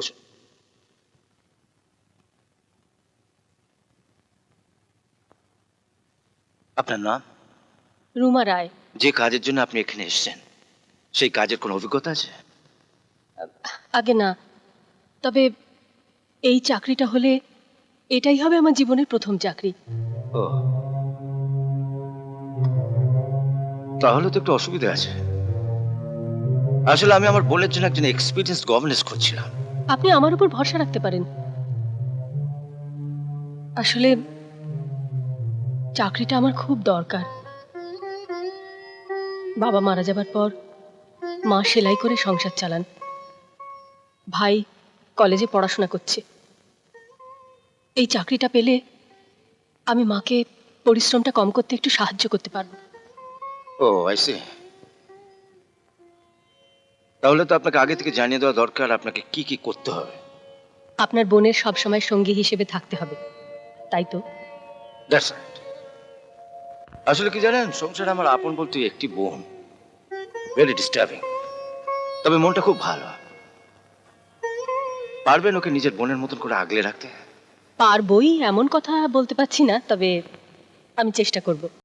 বসুন আপনার নাম? রুমা রায়। যে কাজের জন্য আপনি এখানে এসেছেন সেই কাজের কোনো অভিজ্ঞতা আছে? আগে না তবে এই চাকরিটা হলে এটাই হবে আমার জীবনের প্রথম চাকরি। ও। তাহলে তো একটু অসুবিধা আছে। আসলে আমি আমার বোনের জন্য একজন এক্সপিরিয়েন্স গভর্নেন্স করছিলাম আপনি আমার উপর ভরসা রাখতে পারেন। আসলে, চাকরিটা আমার খুব দরকার। বাবা মারা যাবার পর মা সেলাই করে সংসার চালান। ভাই কলেজে পড়াশোনা করছে। এই চাকরিটা পেলে আমি মাকে পরিশ্রমটা কম করতে একটু সাহায্য করতে পারব। ও আইসি তাহলে তো আপনাকে আগে থেকে জানিয়ে দেওয়া দরকার আপনাকে কি কি করতে হবে। আপনার বোনের সবসময় সঙ্গী হিসেবে থাকতে হবে। তাই তো? দ্যাটস আসলে কি জানেন সংসারে আমার আপন বলতে একটি বোন। ভেরি ডিস্টার্বিং তবে মনটা খুব ভালো। পারবেন ওকে নিজের বোনের মতন করে আগলে রাখতে? পারবই এমন কথা বলতে পারছি না তবে আমি চেষ্টা করব।